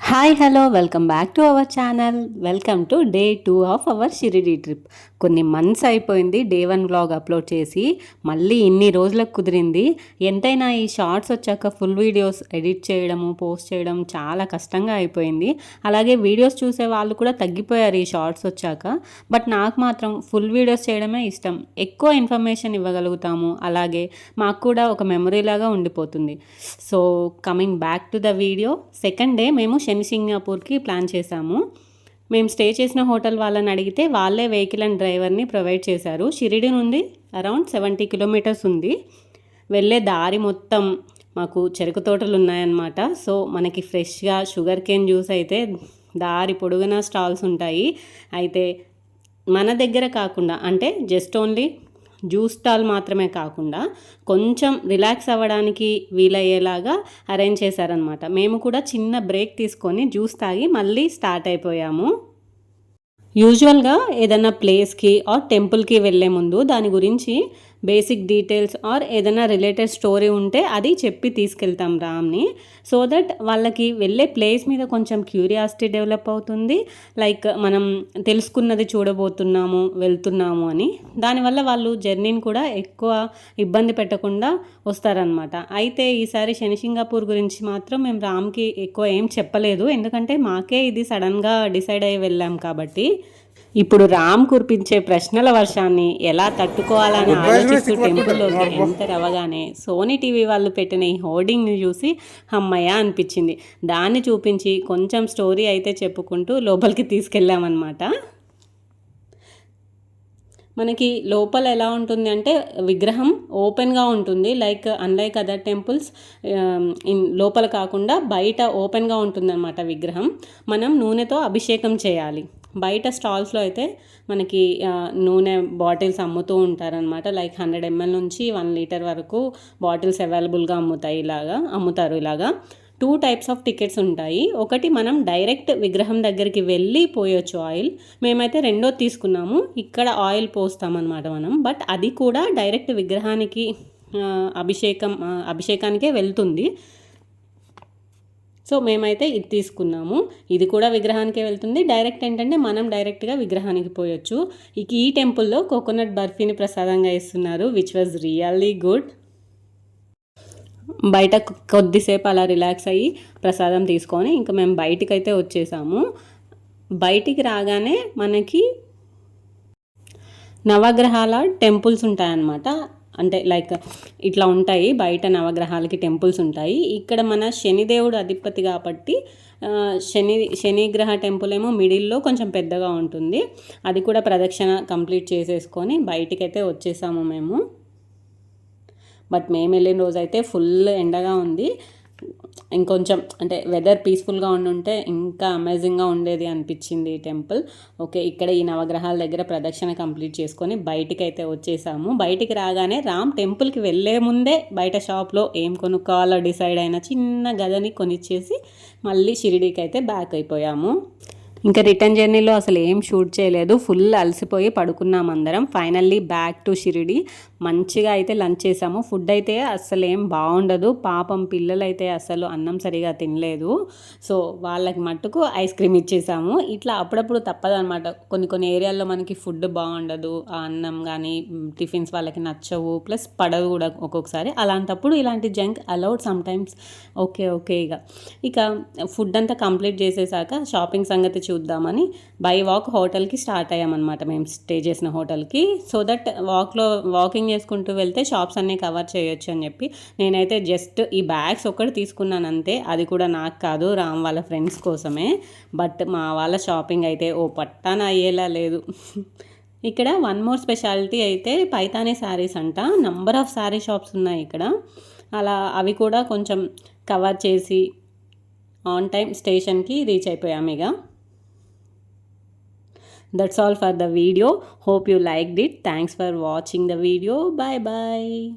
Hi hello welcome back to our channel welcome to day two of our Shirdi trip కొన్ని months అయిపోయింది day one blog upload చేసి మళ్ళీ ఇన్ని రోజులకు కుదిరింది. ఎంతైనా ఈ షార్ట్స్ వచ్చాక ఫుల్ వీడియోస్ ఎడిట్ చేయడము పోస్ట్ చేయడం చాలా కష్టంగా అయిపోయింది. అలాగే వీడియోస్ చూసే వాళ్ళు కూడా తగ్గిపోయారు ఈ షార్ట్స్ వచ్చాక. బట్ నాకు మాత్రం ఫుల్ వీడియోస్ చేయడమే ఇష్టం. ఎక్కువ ఇన్ఫర్మేషన్ ఇవ్వగలుగుతాము. అలాగే మాకు కూడా ఒక మెమరీ లాగా ఉండిపోతుంది. So coming back to the video second day మేము శని సింగాపూర్కి ప్లాన్ చేశాము మేము స్టే చేసిన హోటల్ వాళ్ళని అడిగితే వాళ్ళే వెహికల్ అండ్ డ్రైవర్ని ప్రొవైడ్ చేశారు. షిరిడి నుండి అరౌండ్ సెవెంటీ కిలోమీటర్స్ ఉంది. వెళ్ళే దారి మొత్తం మాకు చెరుకు తోటలు ఉన్నాయన్నమాట. సో మనకి ఫ్రెష్గా షుగర్ కేన్ జ్యూస్ అయితే దారి పొడుగున స్టాల్స్ ఉంటాయి. అయితే మన దగ్గర కాకుండా అంటే జస్ట్ ఓన్లీ జ్యూస్ స్టాల్ మాత్రమే కాకుండా కొంచెం రిలాక్స్ అవ్వడానికి వీలయ్యేలాగా అరేంజ్ చేశారనమాట మేము కూడా చిన్న బ్రేక్ తీసుకొని జ్యూస్ తాగి మళ్ళీ స్టార్ట్ అయిపోయాము. యూజువల్గా ఏదైనా ప్లేస్కి ఆర్ టెంపుల్కి వెళ్ళే ముందు దాని గురించి బేసిక్ డీటెయిల్స్ ఆర్ ఏదైనా రిలేటెడ్ స్టోరీ ఉంటే అది చెప్పి తీసుకెళ్తాం రామ్ని. సో దట్ వాళ్ళకి వెళ్ళే ప్లేస్ మీద కొంచెం క్యూరియాసిటీ డెవలప్ అవుతుంది. లైక్ మనం తెలుసుకున్నది చూడబోతున్నాము వెళ్తున్నాము అని. దానివల్ల వాళ్ళు జర్నీని కూడా ఎక్కువ ఇబ్బంది పెట్టకుండా వస్తారనమాట అయితే ఈసారి శనిసింగాపూర్ గురించి మాత్రం మేము రామ్కి ఎక్కువ ఏం చెప్పలేదు. ఎందుకంటే మాకే ఇది సడన్గా డిసైడ్ అయ్యి వెళ్ళాం కాబట్టి. ఇప్పుడు రామ్ కురిపించే ప్రశ్నల వర్షాన్ని ఎలా తట్టుకోవాలని ఆలోచిస్తూ టెంపుల్లోకి ఎంటర్ అవ్వగానే సోనీ టీవీ వాళ్ళు పెట్టిన ఈ హోర్డింగ్ని చూసి అమ్మయ్య అనిపించింది. దాన్ని చూపించి కొంచెం స్టోరీ అయితే చెప్పుకుంటూ లోపలికి తీసుకెళ్ళామన్నమాట. మనకి లోపల ఎలా ఉంటుంది అంటే విగ్రహం ఓపెన్గా ఉంటుంది. Like unlike other temples in లోపల కాకుండా బయట ఓపెన్గా ఉంటుందన్నమాట విగ్రహం. మనం నూనెతో అభిషేకం చేయాలి. బయట స్టాల్స్లో అయితే మనకి నూనె బాటిల్స్ అమ్ముతూ ఉంటారనమాట లైక్ హండ్రెడ్ ఎంఎల్ నుంచి వన్ లీటర్ వరకు బాటిల్స్ అవైలబుల్గా అమ్ముతాయి ఇలాగా అమ్ముతారు ఇలాగా. టూ టైప్స్ ఆఫ్ టికెట్స్ ఉంటాయి. ఒకటి మనం డైరెక్ట్ విగ్రహం దగ్గరికి వెళ్ళి పోయొచ్చు ఆయిల్. మేమైతే రెండో తీసుకున్నాము. ఇక్కడ ఆయిల్ పోస్తామన్నమాట మనం. బట్ అది కూడా డైరెక్ట్ విగ్రహానికి అభిషేకం అభిషేకానికే వెళ్తుంది. సో మేమైతే ఇది తీసుకున్నాము. ఇది కూడా విగ్రహానికే వెళ్తుంది. డైరెక్ట్ ఏంటంటే మనం డైరెక్ట్గా విగ్రహానికి పోయొచ్చు. ఇక ఈ టెంపుల్లో కోకోనట్ బర్ఫీని ప్రసాదంగా ఇస్తున్నారు విచ్ వాజ్ రియల్లీ గుడ్ బయట కొద్దిసేపు అలా రిలాక్స్ అయ్యి ప్రసాదం తీసుకొని ఇంకా మేము బయటికి అయితే వచ్చేసాము. బయటికి రాగానే మనకి నవగ్రహాల టెంపుల్స్ ఉంటాయన్నమాట. అంటే లైక్ ఇట్లా ఉంటాయి బయట నవగ్రహాలకి టెంపుల్స్ ఉంటాయి. ఇక్కడ మన శనిదేవుడు అధిపతి కాబట్టి శని శనిగ్రహ టెంపుల్ ఏమో మిడిల్లో కొంచెం పెద్దగా ఉంటుంది. అది కూడా ప్రదక్షిణ కంప్లీట్ చేసేసుకొని బయటికైతే వచ్చేసాము మేము. బట్ మేము వెళ్ళిన రోజైతే ఫుల్ ఎండగా ఉంది. ఇంకొంచెం అంటే వెదర్ పీస్ఫుల్గా ఉండుంటే ఇంకా అమేజింగ్గా ఉండేది అనిపించింది ఈ టెంపుల్ ఓకే ఇక్కడ ఈ నవగ్రహాల దగ్గర ప్రదక్షిణ కంప్లీట్ చేసుకొని బయటికి అయితే వచ్చేసాము. బయటికి రాగానే రామ్ టెంపుల్కి వెళ్ళే ముందే బయట షాప్లో ఏం కొనుక్కోవాలో డిసైడ్ అయిన చిన్న గదని కొనిచ్చేసి మళ్ళీ షిరిడీకి అయితే బ్యాక్ అయిపోయాము. ఇంకా రిటర్న్ జర్నీలో అసలు ఏం షూట్ చేయలేదు. ఫుల్ అలసిపోయి పడుకున్నాం అందరం. Finally back to Shirdi. మంచిగా అయితే లంచ్ చేసాము. ఫుడ్ అయితే అసలు ఏం బాగుండదు. పాపం పిల్లలైతే అసలు అన్నం సరిగా తినలేదు. సో వాళ్ళకి మట్టుకు ఐస్ క్రీమ్ ఇచ్చేసాము. ఇట్లా అప్పుడప్పుడు తప్పదనమాట కొన్ని కొన్ని ఏరియాల్లో మనకి ఫుడ్ బాగుండదు. ఆ అన్నం కానీ టిఫిన్స్ వాళ్ళకి నచ్చవు. ప్లస్ పడదు కూడా ఒక్కొక్కసారి. అలాంటప్పుడు ఇలాంటి junk allowed sometimes okay okay ఇక. ఇక ఫుడ్ అంతా కంప్లీట్ చేసేసాక షాపింగ్ సంగతి చూద్దామని బై వాక్ హోటల్కి స్టార్ట్ అయ్యామన్నమాట మేము స్టే చేసిన హోటల్కి. సో దట్ వాక్లో వాకింగ్ చేసుకుంటూ వెళ్తే షాప్స్ అన్నీ కవర్ చేయొచ్చు అని చెప్పి నేనైతే జస్ట్ ఈ బ్యాగ్స్ ఒక్కటి తీసుకున్నాను అంతే. అది కూడా నాకు కాదు రామ్ వాళ్ళ ఫ్రెండ్స్ కోసమే. బట్ మా వాళ్ళ షాపింగ్ అయితే ఓ పట్టాన అయ్యేలా లేదు. ఇక్కడ వన్ మోర్ స్పెషాలిటీ అయితే పైతానీ శారీస్ అంట. నంబర్ ఆఫ్ శారీ షాప్స్ ఉన్నాయి ఇక్కడ. అలా అవి కూడా కొంచెం కవర్ చేసి ఆన్ టైం స్టేషన్కి రీచ్ అయిపోయాము ఇక. That's all for the video. Hope you liked it. Thanks for watching the video. Bye bye